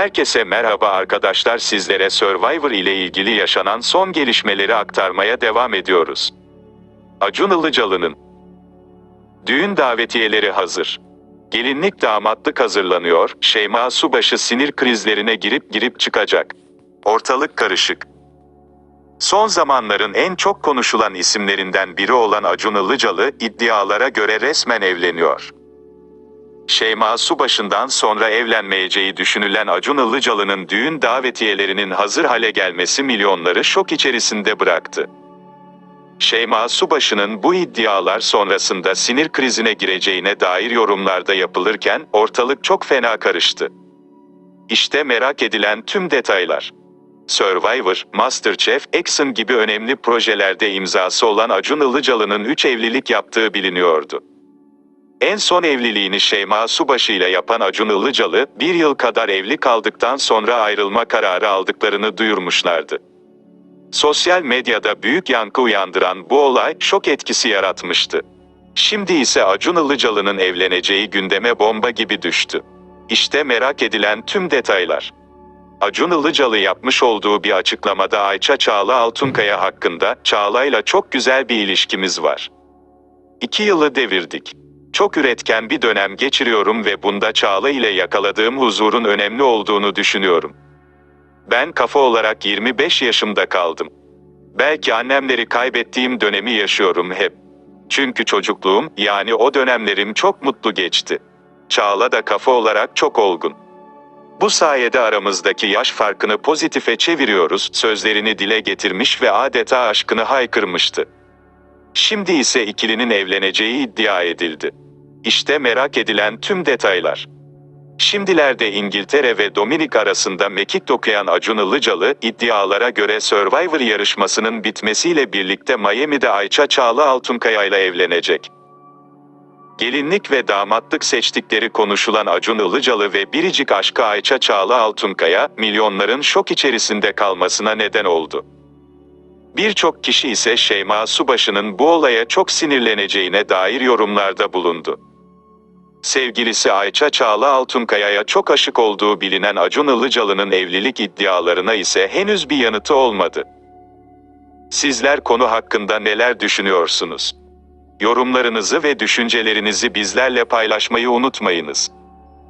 Herkese merhaba arkadaşlar sizlere Survivor ile ilgili yaşanan son gelişmeleri aktarmaya devam ediyoruz. Acun Ilıcalı'nın Düğün davetiyeleri hazır. Gelinlik damatlık hazırlanıyor, Şeyma Subaşı sinir krizlerine girip girip çıkacak. Ortalık karışık. Son zamanların en çok konuşulan isimlerinden biri olan Acun Ilıcalı iddialara göre resmen evleniyor. Şeyma Subaşı'ndan sonra evlenmeyeceği düşünülen Acun Ilıcalı'nın düğün davetiyelerinin hazır hale gelmesi milyonları şok içerisinde bıraktı. Şeyma Subaşı'nın bu iddialar sonrasında sinir krizine gireceğine dair yorumlarda yapılırken ortalık çok fena karıştı. İşte merak edilen tüm detaylar. Survivor, MasterChef, Exxon gibi önemli projelerde imzası olan Acun Ilıcalı'nın 3 evlilik yaptığı biliniyordu. En son evliliğini Şeyma Subaşı ile yapan Acun Ilıcalı, bir yıl kadar evli kaldıktan sonra ayrılma kararı aldıklarını duyurmuşlardı. Sosyal medyada büyük yankı uyandıran bu olay şok etkisi yaratmıştı. Şimdi ise Acun Ilıcalı'nın evleneceği gündeme bomba gibi düştü. İşte merak edilen tüm detaylar. Acun Ilıcalı yapmış olduğu bir açıklamada Ayça Çağla Altunkaya hakkında, Çağla'yla çok güzel bir ilişkimiz var. İki yılı devirdik. Çok üretken bir dönem geçiriyorum ve bunda Çağla ile yakaladığım huzurun önemli olduğunu düşünüyorum. Ben kafa olarak 25 yaşımda kaldım. Belki annemleri kaybettiğim dönemi yaşıyorum hep. Çünkü çocukluğum, yani o dönemlerim çok mutlu geçti. Çağla da kafa olarak çok olgun. Bu sayede aramızdaki yaş farkını pozitife çeviriyoruz, sözlerini dile getirmiş ve adeta aşkını haykırmıştı. Şimdi ise ikilinin evleneceği iddia edildi. İşte merak edilen tüm detaylar. Şimdilerde İngiltere ve Dominik arasında mekik okuyan Acun Ilıcalı, iddialara göre Survivor yarışmasının bitmesiyle birlikte Miami'de Ayça Çağla Altunkaya ile evlenecek. Gelinlik ve damatlık seçtikleri konuşulan Acun Ilıcalı ve biricik aşkı Ayça Çağla Altunkaya, milyonların şok içerisinde kalmasına neden oldu. Birçok kişi ise Şeyma Subaşı'nın bu olaya çok sinirleneceğine dair yorumlarda bulundu. Sevgilisi Ayça Çağla Altunkaya'ya çok aşık olduğu bilinen Acun Ilıcalı'nın evlilik iddialarına ise henüz bir yanıtı olmadı. Sizler konu hakkında neler düşünüyorsunuz? Yorumlarınızı ve düşüncelerinizi bizlerle paylaşmayı unutmayınız.